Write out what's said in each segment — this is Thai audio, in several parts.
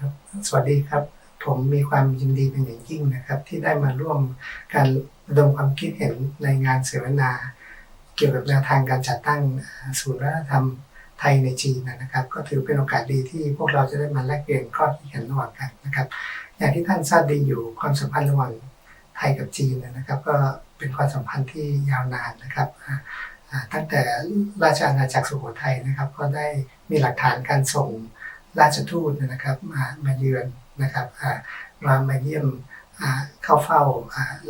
ครับสวัสดีครับ ผมมีความยินดีเป็นอย่างยิ่งนะครับ ที่ได้มาร่วมการระดมความคิดเห็นในงานเสวนา เกี่ยวกับแนวทางการจัดตั้งศูนย์วัฒนธรรมไทยในจีนนะครับ ก็ถือเป็นโอกาสดีที่พวกเราจะได้มาแลกเปลี่ยนข้อคิดเห็นระหว่างกันนะครับ อย่างที่ท่านทราบดีอยู่ความสัมพันธ์ระหว่างไทยกับจีนนะครับ ก็เป็นความสัมพันธ์ที่ยาวนานนะครับตั้งแต่ราชอาณาจักรสุโขทัยนะครับ ก็ได้มีหลักฐานการส่ง ราชทูตนะครับมามาเยือนนะครับอ่ามามาเยี่ยมเข้าเฝ้า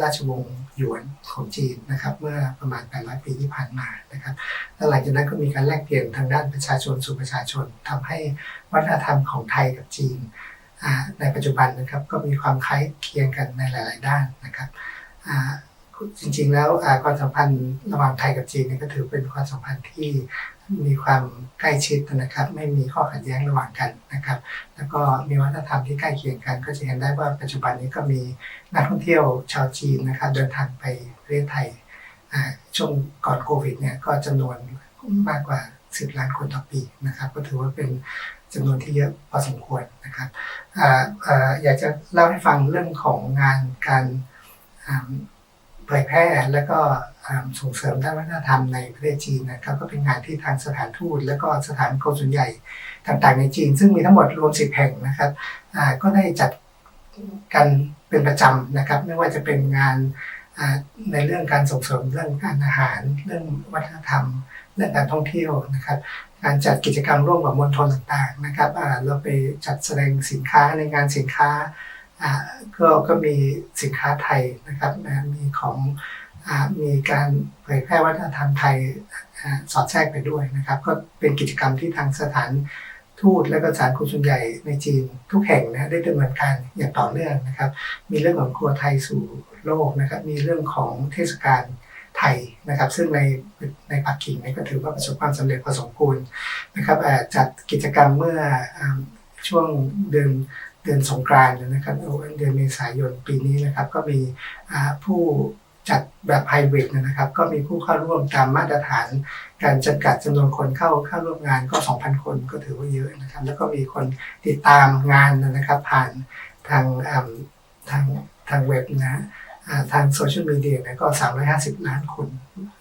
ราชวงศ์หยวนของจีนนะครับ เมื่อประมาณ 800 ปีที่ผ่านมานะครับแล้วหลังจากนั้นก็มีการแลกเปลี่ยนทางด้านประชาชนสู่ประชาชนทำให้วัฒนธรรมของไทยกับจีนในปัจจุบันนะครับก็มีความคล้ายเคียงกันในหลาย ๆ ด้านนะครับ จริง ๆ แล้วความสัมพันธ์ระหว่างไทยกับจีนก็ถือเป็นความสัมพันธ์ที่มีความใกล้ชิดนะครับ ไม่มีข้อขัดแย้งระหว่างกันนะครับ แล้วก็มีวัฒนธรรมที่ใกล้เคียงกัน ก็จะเห็นได้ว่าปัจจุบันนี้ก็มีนักท่องเที่ยวชาวจีนนะครับเดินทางไปประเทศไทยช่วงก่อนโควิดเนี่ยก็จำนวนมากกว่า 10 ล้านคนต่อปีนะครับ ก็ถือว่าเป็นจำนวนที่เยอะพอสมควรนะครับอออยากจะเล่าให้ฟังเรื่องของงานการ ผยแพร่และก็ส่งเสริมด้านวัฒนธรรมในประเทศจีนนะครับก็เป็นงานที่ทางสถานทูต และก็สถานกงสุลใหญ่ต่างๆในจีน ซึ่งมีทั้งหมดรวม10แห่งนะครับก็ได้จัดกันเป็นประจำนะครับ ไม่ว่าจะเป็นงานในเรื่องการส่งเสริมเรื่องการอาหาร เรื่องวัฒนธรรม เรื่องการท่องเที่ยวนะครับ การจัดกิจกรรมร่วมกับมวลชนต่างๆนะครับเราไปจัดแสดงสินค้าในงานสินค้า อ่าก็ก็มีสินค้าไทยนะครับมีของอมีการเผยแพร่วัฒนธรรมไทยอสอดแทรกไปด้วยนะครับ ก็เป็นกิจกรรมที่ทางสถานทูตและก็สถานกุศลใหญ่ในจีนทุกแห่งนะได้ดำเนินการอย่างต่อเนื่องนะครับ มีเรื่องของครัวไทยสู่โลกนะครับ มีเรื่องของเทศกาลไทยนะครับ ซึ่งในในปักกิ่งนี่ก็ถือว่าประสบความสำเร็จพอสมควรนะครับจัดกิจกรรมเมื่ออช่วงเดือน เดือนสงกรานต์นะครับเดือนเมษายนปีนี้นะครับก็มีผู้จัดแบบไฮบริดนะครับ ก็มีผู้เข้าร่วมตามมาตรฐาน การจำกัดจำนวนคนเข้าเข้าร่วมงานก็ 2,000 คนก็ถือว่าเยอะนะครับ แล้วก็มีคนติดตามงานนะครับ ผ่านทางอ่าทางทางเว็บนะทางโซเชียลมีเดียนี่ยก็ 350 ล้านคน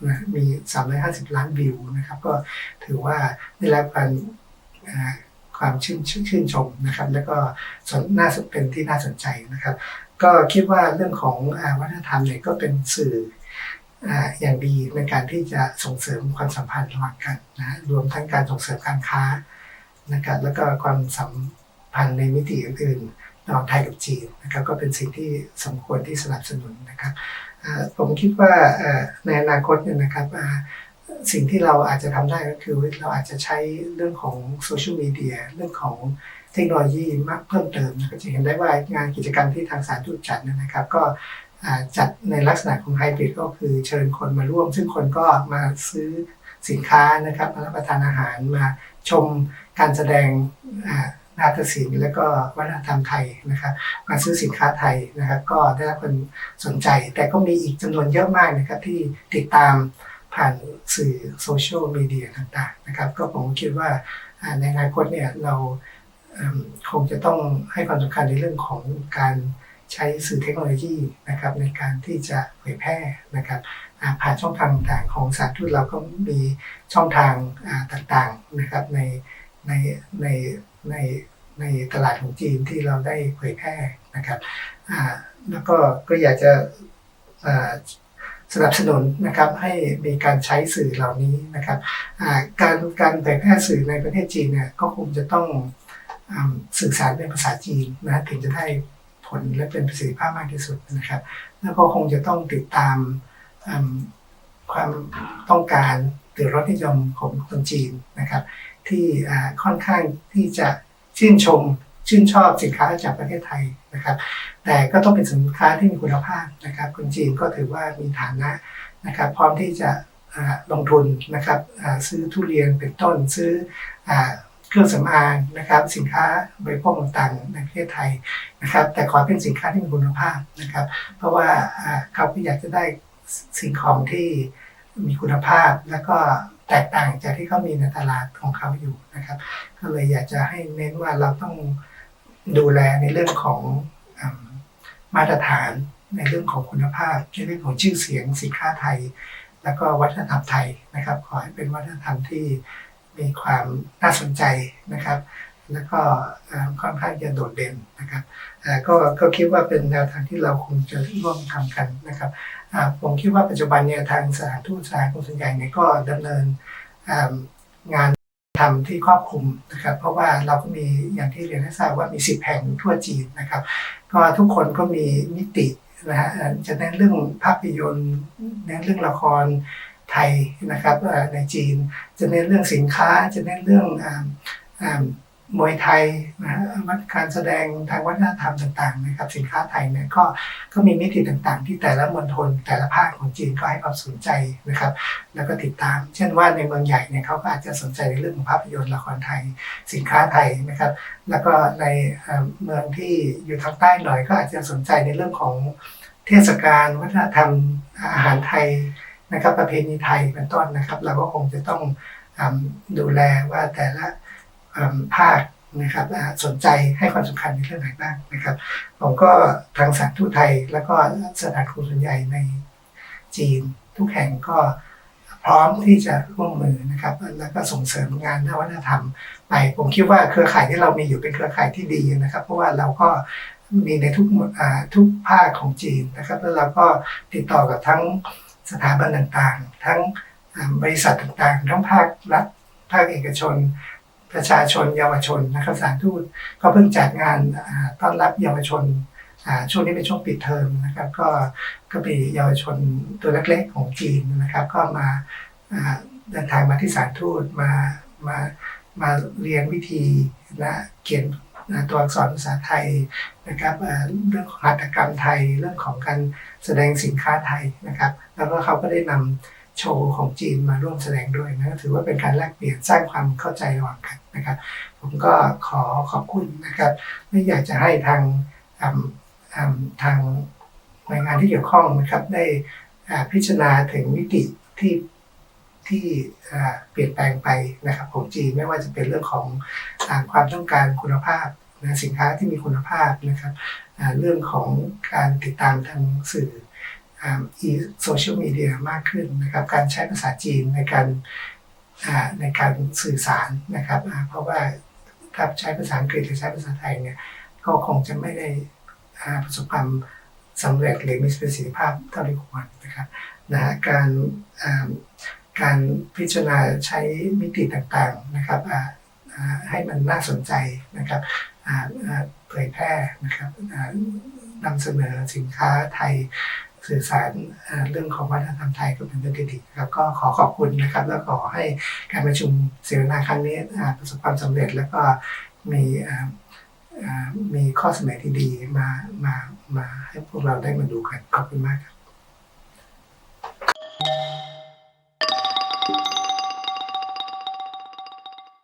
นะมี 350 ล้านวิวนะครับ ก็ถือว่าได้รับการ ความชื่นชื่นชมนะครับ แล้วก็สนน่าสนเป็นที่น่าสนใจนะครับ ก็คิดว่าเรื่องของวัฒนธรรมเนี่ยก็เป็นสื่อออย่างดีในการที่จะส่งเสริมความสัมพันธ์ระหว่างกันนะรวมทั้งการส่งเสริมการค้านะครับแล้วก็ความสัมพันธ์ในมิติอื่นๆระหว่างไทยกับจีนนะครับก็เป็นสิ่งที่สมควรที่สนับสนุนนะครับผมคิดว่าในอนาคตเนี่ยนะครับ สิ่งที่เราอาจจะทำได้ก็คือเราอาจจะใช้เรื่องของโซเชียลมีเดียเรื่องของเทคโนโลยีมากเพิ่มเติมนะก็จะเห็นได้ว่างานกิจกรรมที่ทางสารทูตจัดนะครับ ก็จัดในลักษณะของไฮบริดก็คือเชิญคนมาร่วม ซึ่งคนก็มาซื้อสินค้านะครับมารับประทานอาหารมาชมการแสดงนาฏศิลป์และก็วัฒนธรรมไทยนะครับ มาซื้อสินค้าไทยนะครับ ก็ได้รับคนสนใจ แต่ก็มีอีกจำนวนเยอะมากนะครับที่ติดตาม ผ่านสื่อโซเชียลมีเดียต่างๆนะครับก็ผมคิดว่าในอนาคตเนี่ยเราคงจะต้องให้ความสำคัญในเรื่องของการใช้สื่อเทคโนโลยีนะครับในการที่จะเผยแพร่นะครับผ่านช่องทางต่างๆของสารทูตเราก็มีช่องทางต่างๆนะครับในในในในในตลาดของจีนที่เราได้เผยแพร่นะครับแล้วก็ก็อยากจะ สนับสนุนนะครับให้มีการใช้สื่อเหล่านี้นะครับการการเผยแพร่สื่อในประเทศจีนเนี่ยก็คงจะต้องอสื่อสารเป็นภาษาจีนนะถึงจะได้ผลและเป็นประสิทธิภาพมากที่สุดนะครับ แล้วก็คงจะต้องติดตามความต้องการหรือรสนิยมของคนจีนนะครับ ที่ค่อนข้างที่จะชื่นชม ชื่นชอบสินค้าจากประเทศไทยนะครับ แต่ก็ต้องเป็นสินค้าที่มีคุณภาพนะครับ คนจีนก็ถือว่ามีฐานะนะครับ พร้อมที่จะลงทุนนะครับซื้อทุเรียนเป็นต้นซื้ออเครื่องสำอางนะครับสินค้าบริโภคต่างๆในประเทศไทยนะครับ แต่ขอเป็นสินค้าที่มีคุณภาพนะครับ เพราะว่าอ่าเขาก็อยากจะได้สิ่งของที่มีคุณภาพแล้วก็แตกต่างจากที่เขามีในตลาดของเขาอยู่นะครับ ก็เลยอยากจะให้เน้นว่าเราต้อง ดูแลในเรื่องของอมาตรฐานในเรื่องของคุณภาพในเรื่องของชื่อเสียงสินค้าไทย แล้วก็วัฒนธรรมไทยนะครับ ขอให้เป็นวัฒนธรรมที่มีความน่าสนใจนะครับ แล้วก็ค่อนข้างจะโดดเด่นนะครับก็ก็คิดว่าเป็นแนวทางที่เราคงจะร่วมทำกันนะครับผมคิดว่าปัจจุบันเนี่ยทางสถานทูตสถานกงสุลใหญ่เนี่ยก็ดำเนินงาน ทำที่ครอบคลุมนะครับ เพราะว่าเราก็มีอย่างที่เรียนให้ทราบว่ามี 10 แห่งทั่วจีนนะครับ ก็ทุกคนก็มีมิตินะฮะจะเน้นเรื่องภาพยนตร์เน้นเรื่องละครไทยนะครับในจีน จะเน้นเรื่องสินค้าจะเน้นเรื่องอ มวยไทยนะวัฒการแสดงทางวัฒนธรรมต่างๆนะครับสินค้าไทยเนี่ยก็ก็มีมิติต่างๆ ที่แต่ละมณฑลแต่ละภาคของจีนก็ให้ความสนใจนะครับ แล้วก็ติดตาม เช่นว่าในเมืองใหญ่เนี่ยเขาก็อาจจะสนใจในเรื่องของภาพยนตร์ละครไทย สินค้าไทยนะครับ แล้วก็ในเมืองที่อยู่ทางใต้หน่อยก็อาจจะสนใจในเรื่องของเทศกาลวัฒนธรรมอาหารไทยนะครับ ประเพณีไทยเป็นต้นนะครับ เราก็คงจะต้องดูแลว่าแต่ละ ภาคนะครับสนใจให้ความสำคัญในเรื่องไหนบ้างนะครับผมก็ทางสถานทูตไทย แล้วก็สถานทูตส่วนใหญ่ในจีน ทุกแห่งก็พร้อมที่จะร่วมมือนะครับ แล้วก็ส่งเสริมงานด้านวัฒนธรรมไปผมคิดว่าเครือข่ายที่เรามีอยู่เป็นเครือข่ายที่ดีนะครับ เพราะว่าเราก็มีในทุกทุกภาคของจีนนะครับ แล้วเราก็ติดต่อกับทั้งสถาบันต่างๆ ทั้งบริษัทต่างๆ ทั้งภาครัฐภาคเอกชน ประชาชนเยาวชนนะครับสานทูตก็เพิ่งจัดงานต้อนรับเยาวชนช่วงนี้เป็นช่วงปิดเทอมนะครับ ก็ก็มีเยาวชนตัวเล็กๆของจีนนะครับ ก็มาเดินทางมาที่สานทูตมามามาเรียนวิธีและเขียนตัวอักษรภาษาไทยนะครับเรื่องของหัตถกรรมไทยเรื่องของการแสดงสินค้าไทยนะครับ แล้วก็เขาก็ได้นำ โชว์ของจีนมาร่วมแสดงด้วยนะถือว่าเป็นการแลกเปลี่ยนสร้างความเข้าใจระหว่างกันนะครับ ผมก็ขอขอบคุณนะครับไม่อยากจะให้ทางทางหน่วยงานที่เกี่ยวข้องนะครับได้พิจารณาถึงมิติที่ที่เปลี่ยนแปลงไปนะครับของจีนไม่ว่าจะเป็นเรื่องของอาความต้องการคุณภาพนะสินค้าที่มีคุณภาพนะครับเรื่องของการติดตามทางสื่อ อีโซเชียลมีเดียมากขึ้นนะครับ การใช้ภาษาจีนในการอ่าในการสื่อสารนะครับ เพราะว่าถ้าใช้ภาษาอังกฤษหรือใช้ภาษาไทยเนี่ยก็คงจะไม่ได้อ่าประสบความสำเร็จหรือมีประสิทธิภาพเท่าที่ควรนะครับนะการอ่าการพิจารณาใช้มิติต่างๆนะครับอ่าให้มันน่าสนใจนะครับอ่าเผยแพร่นะครับอ่านำเสนอสินค้าไทย สื่อสารเรื่องของวัฒนธรรมไทยก็เป็นเรื่องที่ดีครับก็ขอขอบคุณนะครับ แล้วขอให้การประชุมเสวนาครั้งนี้ประสบความสำเร็จแล้วก็มีมีข้อเสนอที่ดีมามามาให้พวกเราได้มาดูกันขอบคุณมากครับ